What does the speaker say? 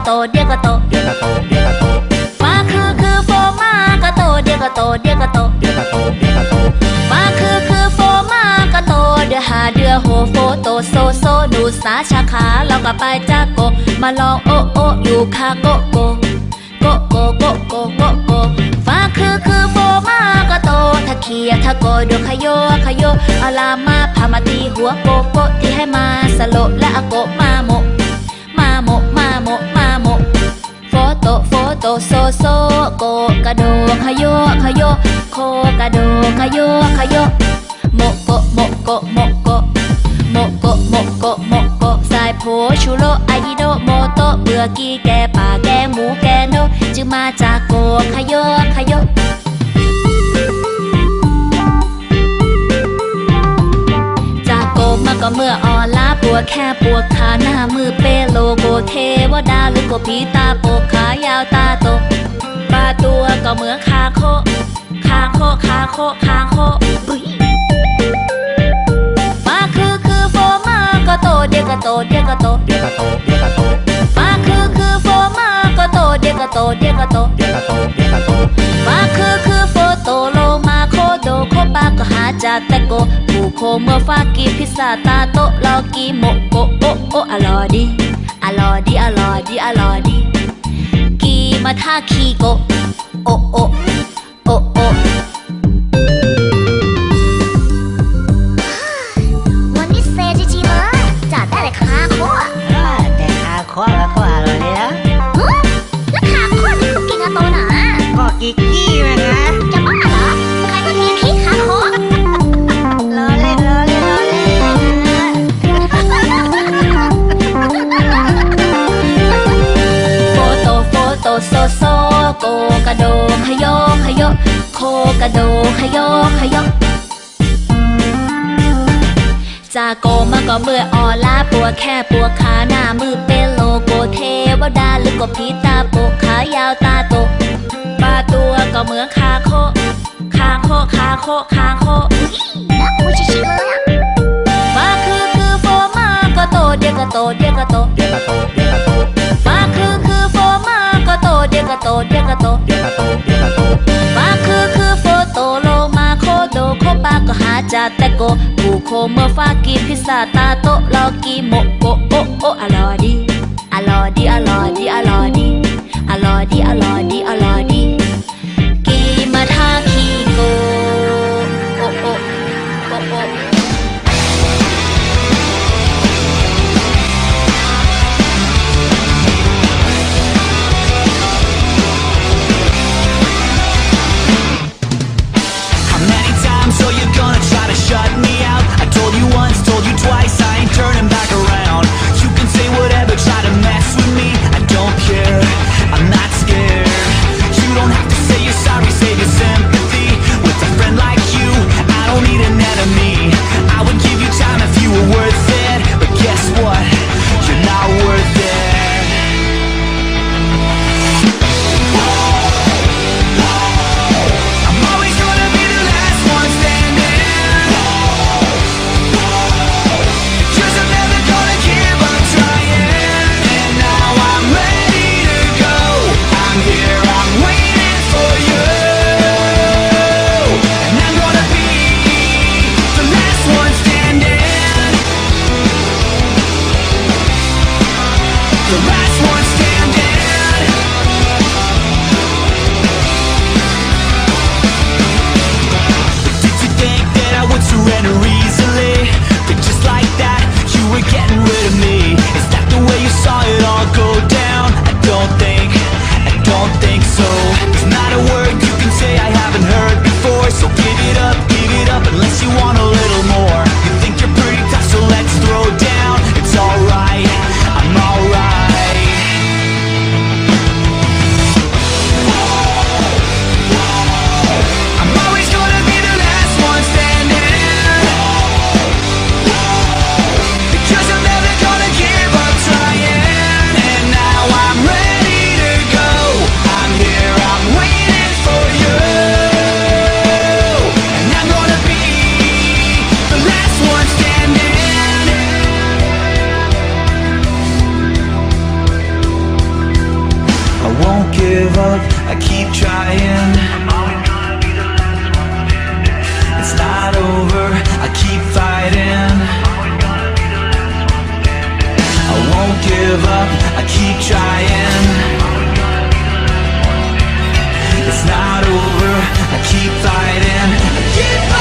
ก็โตเดี๋ยวก็โตเดี๋ยวก็โตเดี๋ยวก็โตฟ้าคือคือโฟมากระโตเดี๋ยวก็โตเดี๋ยวก็โตเดี๋ยวก็โตเดี๋ยวก็โตฟ้าคือคือโฟมากระโตเดือหาเดือโหโฟโตโซโซดูสาชาขาเราก็ไปจากโกมาลองโอโออยู่คาโกโกโกโกโกโกโกโกฟ้าคือคือโฟมากระโตถ้าเขียถ้าโกดูขยโยขยโยอาลามาพามาตีหัวโกโกที่ให้มาสโลและอาโกมาโมมาโมมาโมมา โมโฟโตโฟโตโซโซโกกระโดขยโยขยโยโคกระโดขยโยขยโยโมโกโมโกโมโกโมโกโมโกโมโกสายโพชูโรอายิโดโมโตเบื่อกีแกป่าแกหมูแกโนจึงมาจากโกขยโยขยโยจากโกมาก็เมื่ออ่อนล้ ตัวแค่ปวดขาหน้ามือเปโลโกเทวดาหรือโกผีตาโปกขายาวตาโตปลาตัวก็เหมือนคาโคคาโคคาโคคาโคมาคือคือโฟมาก็โตเดียวก็โตเดีย แต่โกผู้โคเมื่อฟากีพิซซ่าตาโตลอกีโมโกโอโออร่อยดีอร่อยดีอร่อยดีอร่อยดีกีมาท่าคีโกโอโอ โกกระโดขยโยขยโยโคกระโดขยโยขยโยจาโกมาก็เมื่ออ่อล้าปวดแค่ปวดขาหน้ามือเป็นโลโกเทวดาหรือก็ผีตาโปกขายาวตาโตปลาตัวก็เหมือน โกผูโคเมื่อฟากีพิซซ่าตาโตลอกีโมโกโอโออร่อยดีอร่อยดีอร่อยดีอร่อยดีอร่อยดีอร่อยดีอร่อย and read. won't give up, I keep trying. I'm always gonna be the last one standing It's not over, I keep fighting. I won't give up, I keep trying. It's not over, I keep fighting. I keep fighting.